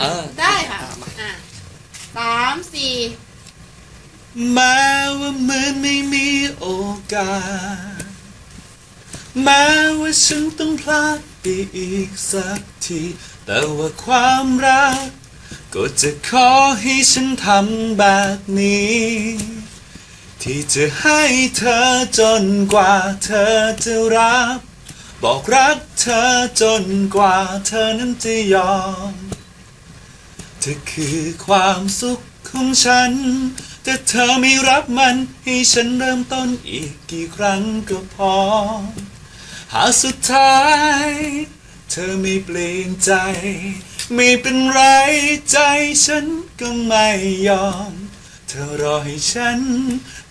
เออ ได้ค่ะอะมาอะสามสี่แม้ว่าเหมือนไม่มีโอกาส แม้ว่าฉันต้องพลาดไปอีกสักที แต่ว่าความรัก ก็จะขอให้ฉันทำแบบนี้ ที่จะให้เธอจนกว่าเธอจะรับ บอกรักเธอจนกว่าเธอนั้นจะยอมเธอคือความสุขของฉัน แต่เธอไม่รับมัน ให้ฉันเริ่มต้นอีกกี่ครั้งก็พอ หากสุดท้าย เธอไม่เปลี่ยนใจ ไม่เป็นไรใจฉันก็ไม่ยอม เธอรอให้ฉัน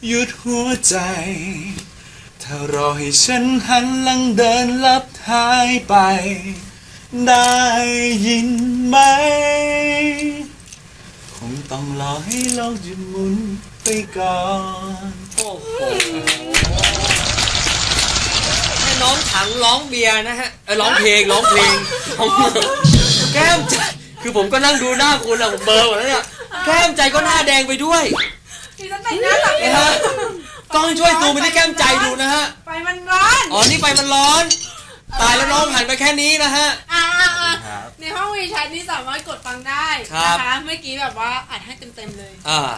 หยุดหัวใจ เธอรอให้ฉันหันหลังเดินลับหายไป ได้ยินไหม งต้องรอให้โลกหยุดหมุนไปก่อนโอ้โหให้น้องถังร้องเบียร์นะฮะเออร้องเพลงร้องเพลงร้องแก้มใจคือผมก็นั่งดูหน้าคุณอะผมเบลอร์หมดแล้วเนี่ยแก้มใจก็หน้าแดงไปด้วยที่ฉันแต่งหน้าตัดนะฮะต้องช่วยซูมไปที่แก้มใจดูนะฮะไฟมันร้อน อ๋อนี่ไฟมันร้อน ตายแล้วน้องหันไปแค่นี้นะฮะอ่า นี่สามารถกดฟังได้ครับ นะคะ เมื่อกี้แบบว่าอัดให้เต็มๆเลย อ่า